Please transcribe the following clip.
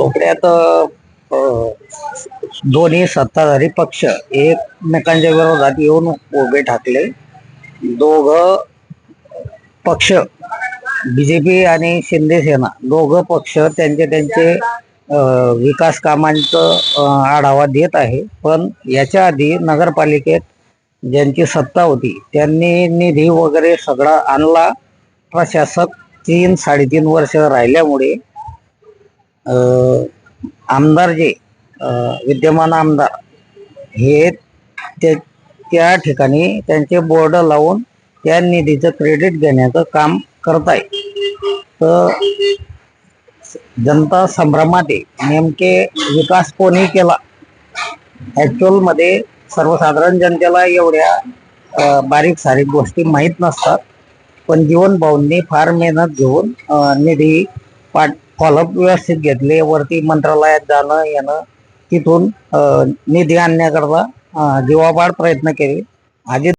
चोपड्यात दोन्ही सत्ताधारी पक्ष एकमेकांच्या विरोधात येऊन उभे ठाकले. दोघ पक्ष बीजेपी आणि शिंदे सेना दोघं पक्ष त्यांचे त्यांचे विकास कामांचं आढावा देत आहे. पण याच्या आधी नगरपालिकेत ज्यांची सत्ता होती त्यांनी निधी वगैरे सगळा आणला. प्रशासक तीन साडेतीन वर्ष राहिल्यामुळे आमदार जे विद्यमान आमदार हे ते त्या ठिकाणी त्यांचे बोर्ड लावून त्या निधीचं क्रेडिट घेण्याचं काम करत आहे तर जनता संभ्रमात आहे. नेमके विकास कोणी केला? ॲक्च्युअलमध्ये सर्वसाधारण जनतेला एवढ्या बारीक सारीक गोष्टी माहीत नसतात. पण जीवन भाऊंनी फार मेहनत घेऊन निधी पाठ फॉलोअप व्यवस्थित घेतले. वरती मंत्रालयात जाणं येणं तिथून निधी आणण्याकरता जीवापाड प्रयत्न केले. आधी